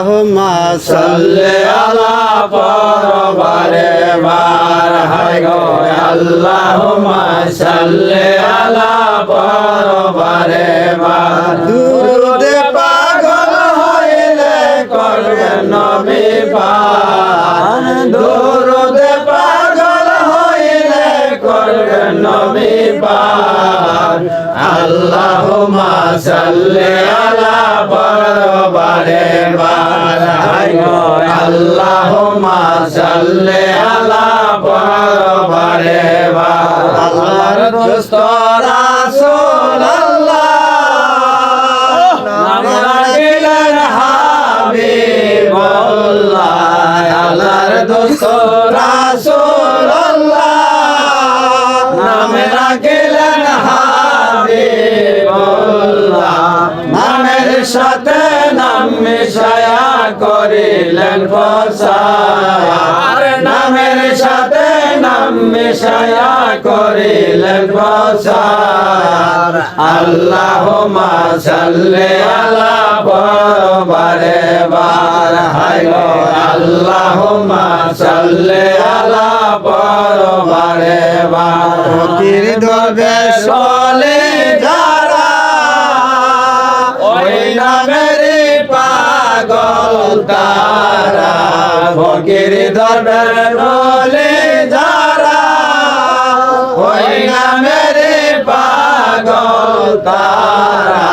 আল্লাহুম্মা সাল্লি আলা পরবারে বার। হাই গো আল্লাহুম্মা সাল্লি আলা পরবারে বার। দুরুদে পাগল হইলে করবে নবী পার পার আল্লাহুম্মা সাল্লি আলা পরবারে বার হাই গো আল্লাহুম্মা সাল্লি আলা পরবারে বার আল্লাহর দোস্ত রাসূল আল্লাহ নাম রাখিলেন হাবিবুল্লাহ। আল্লাহর দোস্ত রাসূল আল্লাহ নাম রাখিলেন নামের সাথে নাম মিশায়া করিলেন প্রসার নামের সাথে নাম মিশায়া করিলেন প্রসার আল্লাহুম্মা সাল্লি আলা বার। হাই গো আল্লাহুম্মা সাল্লি আলা পরবারে বার। ফকির দরবে চলে দরবার বলে যারা ওই নামের পাগল তারা।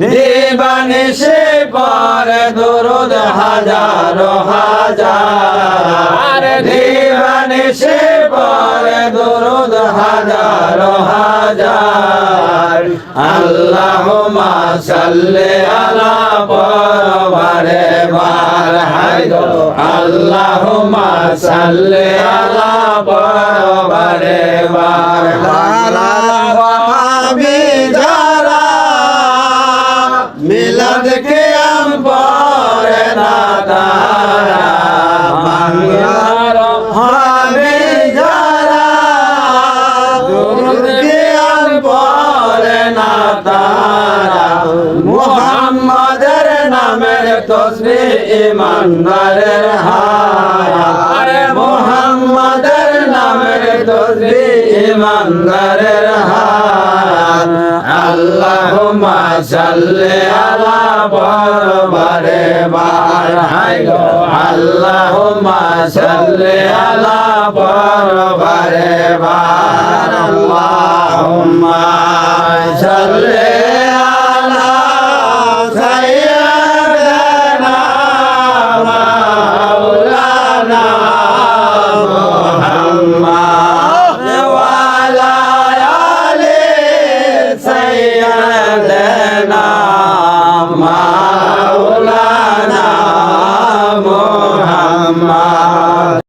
দিবানি সে পর দুরুদ হাজার হাজার। দিবানি সে পর দুরুদ হাজার হাজার। আল্লাহুম্মা সাল্লি আলা পরবারে বার, হাই গো, আল্লাহুম্মা সাল্লি আলা পরবারে বার। লালা ওয়াহাবি যারা মিলাদ কে আম নামের তসবিহ ইমানদারের হায় মুহাম্মাদের নামের তসবিহ ইমানদারের হায় আল্লাহুম্মা সাল্লি আলা পরবারে বার হাই গো আল্লাহুম্মা সাল্লি আলা পরবারে বার আল্লাহুম্মা মা